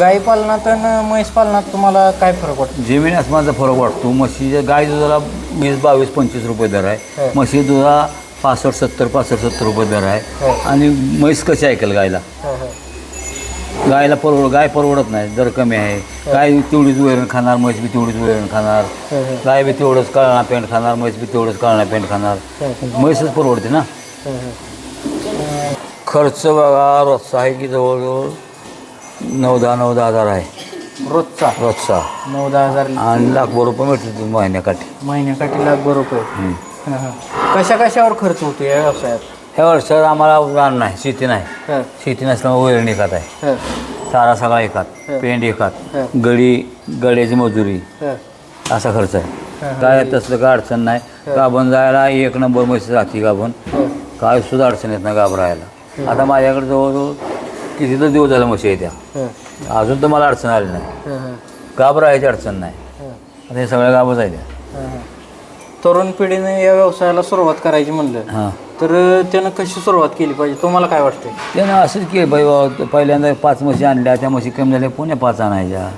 गाई पालनात आणि म्हैस पालनात तुम्हाला काय फरक वाटतो? जमीन आसमानचा फरक वाटतो. म्हशीच्या गाय दुधाला वीस बावीस पंचवीस रुपये दर आहे. हो. म्हशी दुधाला पासष्ट सत्तर पासष्ट सत्तर रुपये दर हो. आहे आणि म्हैस कशी ऐकेल गायला? हो, हो. गायला परवड गाय परवडत नाही. दर कमी आहे. गाय तेवढीच वैरण खाणार म्हैस बी तेवढीच वैरण खाणार. हो, हो. गाय बी तेवढंच काळणा पेंट खाणार म्हैस बी तेवढंच काळणा पेंट खाणार. म्हैसच परवडते ना? हो, हो. खर्च बघा रोजचा आहे की जवळजवळ नऊ दहा नऊ दहा हजार आहे. रोजचा? रोजचा. नऊ दहा हजार. आणि लाखभर रुपये मिळते महिन्याकाठी. महिन्याकाठी लाखभर रुपये. हा, हा. कशा कशावर खर्च होतो या व्यवसायात? ह्या वर्षात आम्हाला रान नाही शेती नाही. हा, शेती नसल्यामुळे वैरण एकात आहे. हा, चारा सगळा एकात हं. पेंड एकात हं. गडी गड्याची मजुरी. हा. असा खर्च आहे. हं. काय तसलं काय अडचण नाही. गाभण जायला एक नंबर म्हशी जाती गाभण. हो. काय सुद्धा अडचण येत नाही गाभरायला. आता माझ्याकडे जवळजवळ किती तर दिवस झाला म्हशी येत्या हा, अजून तर मला अडचण आली नाही. गाभरायची अडचण नाही. हा, आता हे सगळ्या गाभच आहे त्या. तरुण पिढीने या व्यवसायाला सुरुवात करायची म्हणलं. हां. तर त्यानं कशी सुरुवात केली पाहिजे? तुम्हाला काय वाटतंय? त्यानं असंच की बाई बाबा, पहिल्यांदा पाच म्हशी आणल्या. त्या म्हशी कमी झाल्या पुण्या पाच आणायच्या.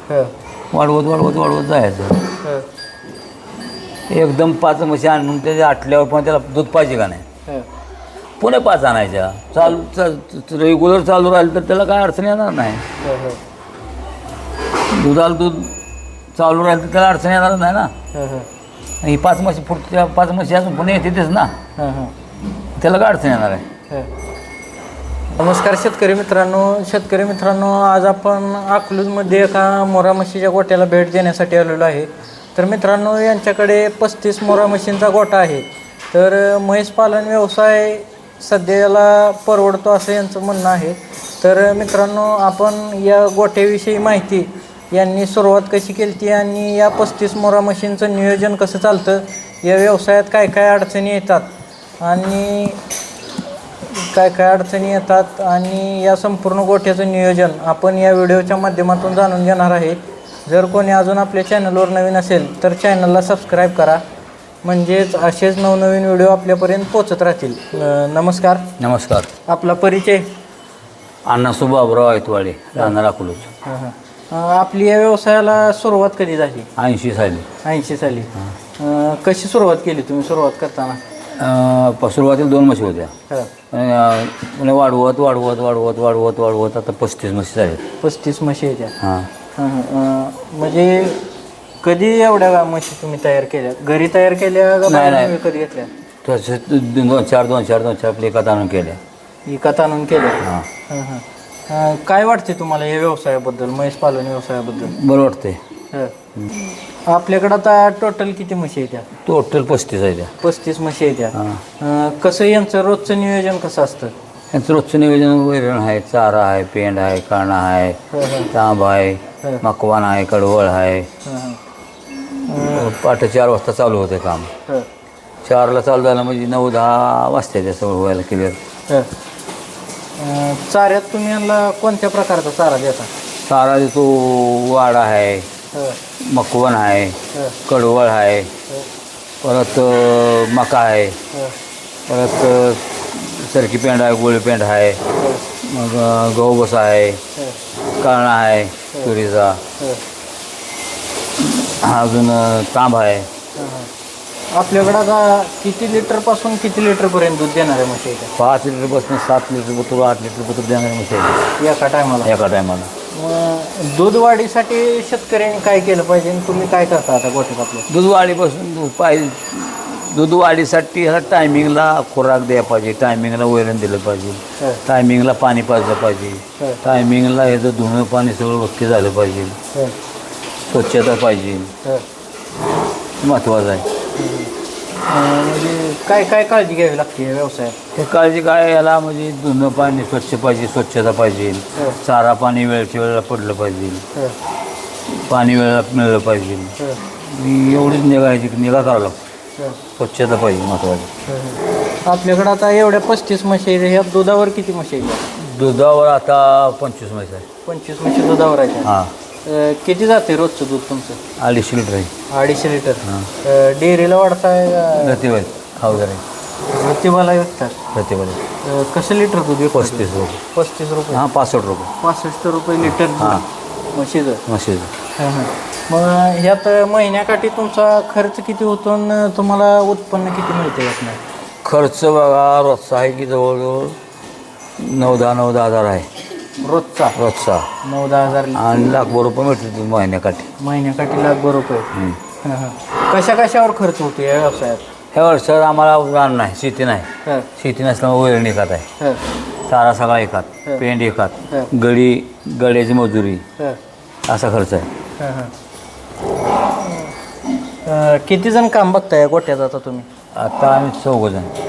वाढवत वाढवत वाढवत जायचं. हा, एकदम पाच म्हशी आणून त्याच्या आटल्यावर पण त्याला दूध पाहिजे का नाही. पुणे पाच आणायच्या. चालू रेग्युलर चालू राहिलं तर त्याला काय अडचण येणार नाही. हा, हा, दुधाला दूध चालू राहिलं तर त्याला अडचण येणार नाही ना. हा, हा, ही पाच म्हशी पुढच्या पाच म्हशी अजून पुणे येतेच ना. हा, हा. त्याला काय अडचण येणार आहे? नमस्कार शेतकरी मित्रांनो. शेतकरी मित्रांनो आज आपण अकलूजमध्ये एका मोरा म्हशीच्या गोट्याला भेट देण्यासाठी आलेलो आहे. तर मित्रांनो यांच्याकडे पस्तीस मोरा म्हशींचा गोठा आहे. तर म्हैस पालन व्यवसाय सध्याला परवडतो असं यांचं म्हणणं आहे. तर मित्रांनो आपण या गोठ्याविषयी माहिती यांनी सुरुवात कशी केली ती आणि या पस्तीस मोरा मशीनचं नियोजन कसं चालतं या व्यवसायात काय काय अडचणी येतात आणि काय काय अडचणी येतात आणि या संपूर्ण गोठ्याचं नियोजन आपण या व्हिडिओच्या माध्यमातून जाणून घेणार आहे. जर कोणी अजून आपल्या चॅनलवर नवीन असेल तर चॅनलला सबस्क्राईब करा. म्हणजेच असेच नवनवीन व्हिडिओ आपल्यापर्यंत पोचत राहतील. अं, नमस्कार. नमस्कार. आपला परिचय? अण्णा सुबाबराव ऐतवाडे राहणार अकलूज हां हां. अं, आपली या व्यवसायाला सुरुवात कधी झाली? ऐंशी साली. ऐंशी साली. अं, कशी सुरुवात केली तुम्ही सुरुवात करताना? अं, प- सुरुवातीला दोन म्हशी होत्या. हां. अं, पुन्हा वाढवत वाढवत वाढवत वाढवत वाढवत आता पस्तीस म्हशी झाल्या पस्तीस म्हशी आहेत हां. हां, हां. अं, म्हणजे कधी एवढ्या म्हशी तुम्ही तयार केल्या? घरी तयार केल्या का नाही, बाहेरून नाही. विकत घेतल्या? तसे दोन चार दोन चार दोन चार आपल्या एकात आणून केल्या. विकत आणून केल्या? हां. हां, हां. अं, काय वाटते तुम्हाला या व्यवसायाबद्दल म्हैस पालन व्यवसायाबद्दल? बरं वाटते हं. आपल्याकडं आता टोटल किती म्हशी आहेत त्या टोटल पस्तीस आहे त्या पस्तीस म्हशी आहेत त्या हां. अं, कसं यांचं रोजचं नियोजन कसं असतं? यांचं रोजचं नियोजन वैरण आहे चारा आहे पेंड आहे काणा आहे हं, हं, तांब आहे हं. मकवान आहे कडवळ आहे. हं, हं. पाठ चार वाजता चालू होते काम. हं, चारला चालू झालं म्हणजे नऊ दहा वाजता त्या सगळं व्हायला क्लिअर चाऱ्यात तुम्ही यांना कोणत्या प्रकारचा चारा देता? चारा देतो वाडा आहे मकवन आहे कडवळ आहे परत मका आहे परत सरकी पेंड आहे गोळी पेंड आहे मग गहू बसा आहे काळणा आहे तुरीचा. अजून तांब आहे. आपल्याकडं आता किती लिटरपासून किती लिटर पर्यंत दूध देणार आहे म्हशी इथे? पाच लिटरपासून सात लिटर बतूर आठ लिटर बतूर देणार म्हणजे एका टायमाला? एका टायमाला. मग दूध वाढीसाठी शेतकऱ्यांनी काय केलं पाहिजे आणि तुम्ही काय करता आता गोठ्यात आपलं? दूध वाढीपासून दूध पाहिजे. दूध वाढीसाठी ह्याला टायमिंगला खुराक द्यायला पाहिजे टायमिंगला वैरण दिलं पाहिजे हं, टायमिंगला पाणी पाजलं पाहिजे हं, टायमिंगला ह्याचं धुणं पाणी सगळं ओके झालं पाहिजे. हं, स्वच्छता पाहिजे. हं. महत्त्वाचं आहे. म्हणजे काय काय काळजी घ्यावी लागते या व्यवसायात? हे काळजी काय याला म्हणजे धुणं पाणी स्वच्छ पाहिजे स्वच्छता पाहिजे. हं, चारा पाणी वेळच्या वेळेला पडलं पाहिजे. हं, पाणी वेळेला मिळलं पाहिजे. हं, आणि एवढीच निघायची निगा करावं लागतो. हं, स्वच्छता पाहिजे महत्त्वाची हं. आपल्याकडं आता एवढ्या पस्तीस म्हशी आहेत ह्या दुधावर किती म्हशी आहेत? दुधावर आता पंचवीस म्हैस आहे पंचवीस म्हशी दुधावर आहेत. हां. अं, किती जाते रोजचं दूध तुमचं? अडीचशे लिटर आहे. अडीचशे लिटर. हां. डेअरीला वाढताय प्रतिभाई खाऊ जरा. प्रतिभाला विकतात. प्रतिभाई अं, कसं लिटर दूध विकतात? पस्तीस रुपये. पस्तीस रुपये. हां पासष्ट रुपये. पासष्ट रुपये लिटर दूध. हां म्हशीचं? म्हशीचं. हां हां. मग ह्यात महिन्याकाठी तुमचा खर्च किती होतो आणि तुम्हाला उत्पन्न किती मिळते यातनं? खर्च बघा रोजचा आहे की जवळजवळ नऊ दहा नऊ दहा हजार आहे. रोजचा. रोजचा. नऊ दहा हजार आणि लाखभर रुपये मिळते महिन्याकाठी. महिन्याकाठी लाखभर रुपये. हं. हां हां. कशा कशावर खर्च होतो या व्यवसायात? ह्या वर्षात आम्हाला रान नाही शेती नाही. हां. शेती नसल्यामुळे वैरण एकात आहे. हां. चारा सगळा एकात हं. पेंड एकात. गडी गड्याची मजुरी. हां. असा खर्च आहे. हां हां. अं, किती जण काम बघताय या गोट्यात आता तुम्ही? आता आम्ही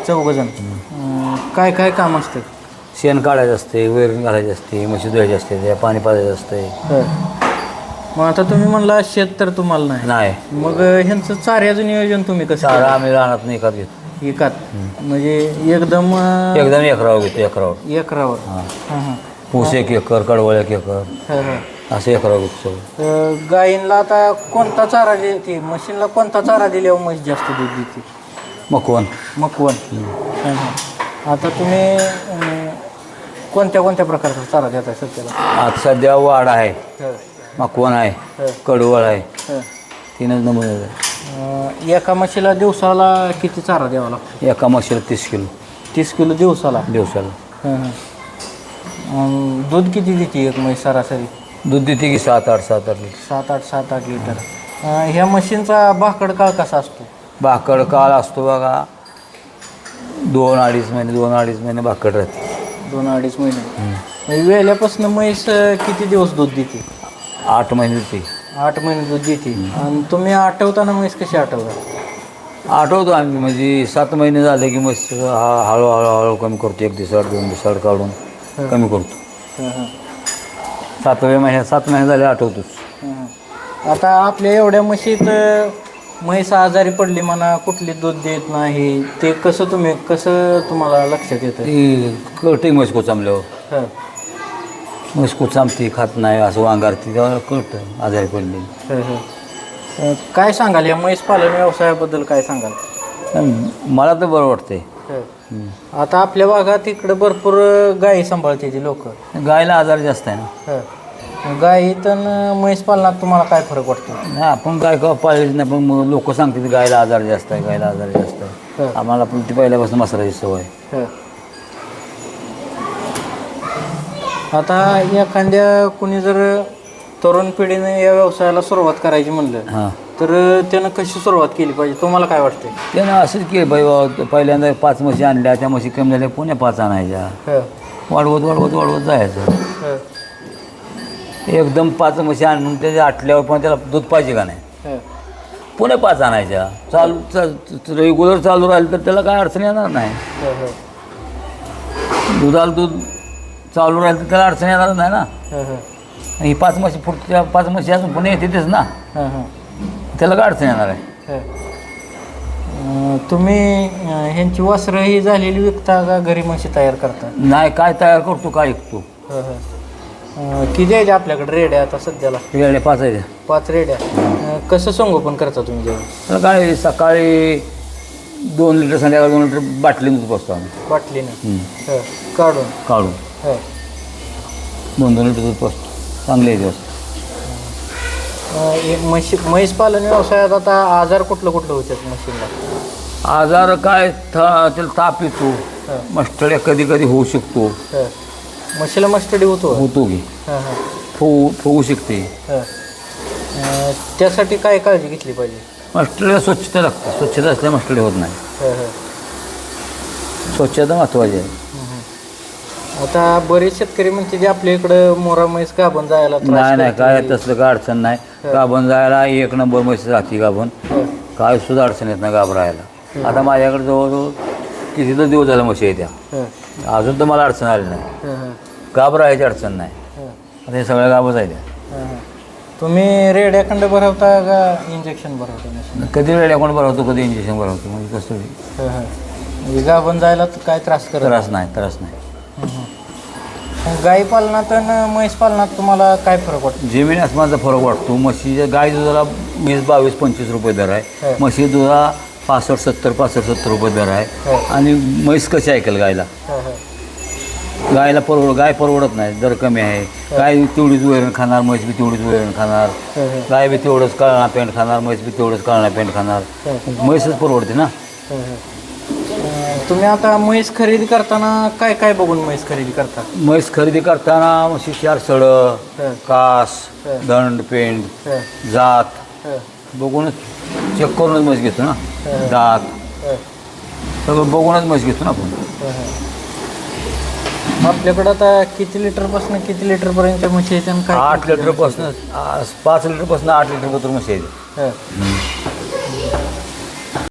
चौघ जण. अं, काय काय काम असतं शेण काढायचं असते वैरण घालायची असते म्हशी धुवायची असते त्या पाणी पाजायचं असते. मग आता तुम्ही म्हणला शेत तर तुम्हाला नाही. नाही. मग ह्यांचं चाऱ्याचं नियोजन तुम्ही कसं चारा आम्ही रानात नाही एकात घेतो. केलं? एकात म्हणजे एकदम अं, एकदम एकरावर घेतो एकरावर. एकरावर. हां. हां ऊस एक एकर कडवळ एक एकर. हां हां. असं एकरावर घेतो सगळं. गायींला आता कोणता चारा देते? मशीनला कोणता चारा दिल्यावर म्हशी जास्त दूध देते मकवन मकवन हां हां. आता तुम्ही अं, कोणत्या कोणत्या प्रकारचा चारा देताय सध्याला? आज सध्या वाड आहे. हं, मकवन आहे. हं, कडवळ आहे. हं. तीनच नमुने आहेत. अं, एका म्हशीला दिवसाला किती चारा द्यावा लागतो? एका म्हशीला तीस किलो. तीस किलो दिवसाला? दिवसाला. हं, हं. अं, दूध किती देते एक म्हैस सरासरी? दूध देते की सात आठ सात आठ लिटर. सात आठ सात आठ लिटर. अं, ह्या मशीनचा भाकड काळ कसा असतो? भाकड काळ असतो बघा. दोन अडीच महिने दोन अडीच महिने भाकड राहते. दोन अडीच महिने. वेळल्यापासून म्हैस किती दिवस दूध देते? आठ महिने देते. आठ महिने दूध देते. आणि तुम्ही आठवताना म्हैस कशी आठवता? आठवतो आम्ही. म्हणजे सात महिने झाले की मग हा हळूहळू हळू कमी करतो. एक दिवसाड दोन दिवसाड काढून कमी करतो. सातव्या महिन्यात सात महिने झाले आठवतोच. आता आपल्या एवढ्या म्हशीत म्हैस आजारी पडली म्हणा कुठली दूध देत नाही ते कसं तुम्ही कसं तुम्हाला लक्षात येतं? ती कळते म्हैस कोचांबल्यावर हं, म्हैस कोचांबती खात नाही असं वांगारती तेव्हा कळतं आजारी पडली. हं, हं. अं, काय सांगाल या म्हैस पालन व्यवसायाबद्दल काय सांगाल? मला तर बरं वाटतंय. हं. आता आपल्या भागात इकडे भरपूर गायी सांभाळते ती लोक. गायला आजार जास्त आहे ना. गायीत आणि म्हैस पालनात तुम्हाला काय फरक वाटतो? नाही आपण काय का पाळलेच नाही पण मग लोक सांगतात गायला आजार जास्त आहे गायला आजार जास्त आहे. हं, आम्हाला पण ती पहिल्यापासून मसाल्याची सवय. आहे. हं. आता एखाद्या कुणी जर तरुण पिढीने या व्यवसायाला सुरुवात करायची म्हणलं हां. तर त्यानं कशी सुरुवात केली पाहिजे? तुम्हाला काय वाटतंय? त्यानं असंच केलं बाई बाबा, पहिल्यांदा पाच म्हशी आणल्या त्या म्हशी कमी झाल्या पुण्या पाच आणायच्या. हं, वाढवत वाढवत वाढवत जायचं. हं, एकदम पाच म्हशी आणून त्याच्या आटल्यावर पण त्याला दूध पाहिजे का नाही. पुणे पाच आणायच्या चालू रेग्युलर चालू राहिलं तर त्याला काय अडचण येणार नाही. दुधाला दूध चालू राहिलं तर त्याला अडचण येणार नाही ना हं. आणि पाच म्हशी पुढच्या पाच म्हशी अजून पुणे येतेच ना. त्याला काय अडचण येणार आहे तुम्ही अं, ह्यांची वस्त्र ही झालेली विकता का घरी म्हशी तयार करता नाही काय तयार करतो काय ऐकतो हं, हं. अं, किती आहेत आपल्याकडे रेड्या आता सध्याला? वेळे पाच आहे पाच रेड्या. अं, कसं संगोपन करता तुम्ही जेवण? त्याला काय सकाळी दोन लिटर संध्याकाळी दोन लिटर बाटली दूध बसतो आम्ही. बाटलीनं हं. हं, काढून. काढून. हं. दोन दोन लिटर दूध बसतो. चांगले आहे दिवस अं, म्हशी म्हैस पालन व्यवसायात आता आजार कुठलं कुठलं होतात म्हशीला आजार काय था त्याला ताप येतो. हं, मस्टड्या कधी कधी होऊ शकतो. हं. म्हशीला मस्टडी होतो. होतो की. हं, हं, होऊ शकते. हं. त्यासाठी काय काळजी घेतली पाहिजे? मस्टड्या स्वच्छता लागते. स्वच्छता असल्या मस्टडी होत नाही. हं, हं. स्वच्छता महत्त्वाची आहे. आता बरेच शेतकरी म्हणते जे आपल्या इकडं मोरा म्हैस गाभण जायला त्रास नाही नाही. काय तसलं काय अडचण नाही. गाभण जायला एक नंबर म्हशी राहते गाभण. काय सुद्धा अडचण येत नाही गाभरायला आता माझ्याकडे जवळजवळ किती तर दिवस झाला म्हशी आहे त्या. हं, अजून तर मला अडचण आली नाही. हं, गाभरायची अडचण नाही. हं, आता हे सगळ्या त्या हं, हं. तुम्ही रेड्याखंड भरवता का इंजेक्शन भरवता? कधी वेळ अकाउंट भरवतो कधी इंजेक्शन भरवतो म्हणजे कसं होईल? हं, हं. म्हणजे गाभण जायला तर काय त्रास करत त्रास नाही त्रास नाही. गाई पालनात आणि म्हैस पालनात तुम्हाला काय फरक वाटतो? जमीन आसमानचा फरक वाटतो. म्हशीच्या गाय दुधाला वीस बावीस पंचवीस रुपये दर आहे. हं. म्हशी दुधाला पासष्ट सत्तर पासष्ट सत्तर रुपये दर आहे. हं, आणि म्हैस कशी ऐकेल गायला? हं. गायला परवड गाय परवडत नाही दर कमी आहे. गाय तेवढीच वैरण खाणार म्हैस बी तेवढीच वैरण खाणार. हं, हं, गाय बी तेवढंच काळणा पेंट खाणार म्हैस बी तेवढंच काळणा पेंट खाणार. म्हैसच परवडते ना. हं, हं. तुम्ही आता म्हैस खरेदी करताना काय काय बघून म्हैस खरेदी करता? म्हैस खरेदी करताना म्हशी चार सड हं. कास हं. दंड पेंड हं, जात. हं, बघूनच चेक करूनच म्हैस घेतो ना. हं. दात. हं, सगळं बघूनच म्हैस घेतो ना आपण. हं, हं. आपल्याकडं आता किती लिटरपासून किती लिटरपर्यंत म्हशी आहेत आणि काय आठ लिटरपासून पाच लिटरपासून आठ लिटरपर्यंत म्हशी? हं.